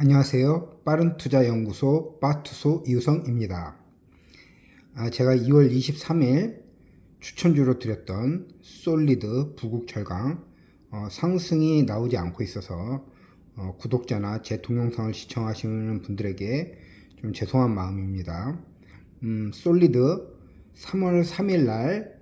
안녕하세요. 빠른 투자 연구소 빠투소 이우성입니다. 아, 제가 2월 23일 추천주로 드렸던 솔리드 부국 철강 어, 상승이 나오지 않고 있어서 어, 구독자나 제 동영상을 시청하시는 분들에게 좀 죄송한 마음입니다. 음, 솔리드 3월 3일 날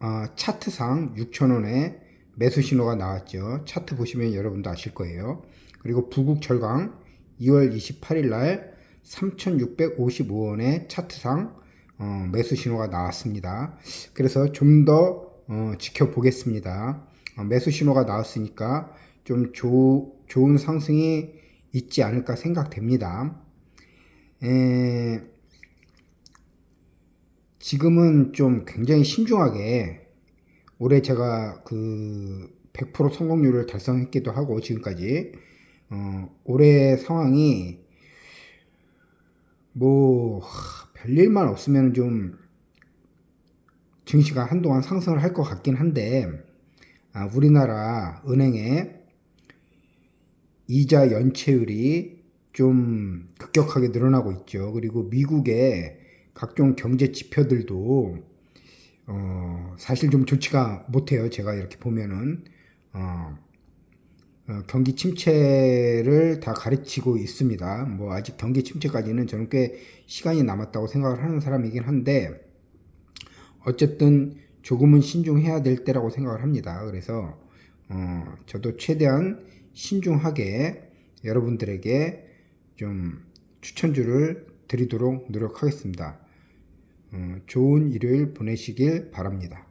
어, 차트상 6,000원에 매수 신호가 나왔죠. 차트 보시면 여러분도 아실 거예요. 그리고 부국 철강 2월 28일 날 3,655원에 차트상 어, 매수 신호가 나왔습니다. 그래서 좀더 어, 지켜보겠습니다. 어, 매수 신호가 나왔으니까 좀 조, 좋은 상승이 있지 않을까 생각됩니다. 에, 지금은 좀 굉장히 신중하게 올해 제가 그 100% 성공률을 달성했기도 하고 지금까지 어, 올해 상황이 뭐 하, 별일만 없으면 좀 증시가 한동안 상승을 할 것 같긴 한데 아, 우리나라 은행의 이자 연체율이 좀 급격하게 늘어나고 있죠. 그리고 미국의 각종 경제 지표들도 어, 사실 좀 좋지가 못해요. 제가 이렇게 보면은 어, 어, 경기 침체를 다 가르치고 있습니다. 뭐 아직 경기 침체까지는 저는 꽤 시간이 남았다고 생각을 하는 사람이긴 한데 어쨌든 조금은 신중해야 될 때라고 생각을 합니다. 그래서 어, 저도 최대한 신중하게 여러분들에게 좀 추천주를 드리도록 노력하겠습니다. 어, 좋은 일요일 보내시길 바랍니다.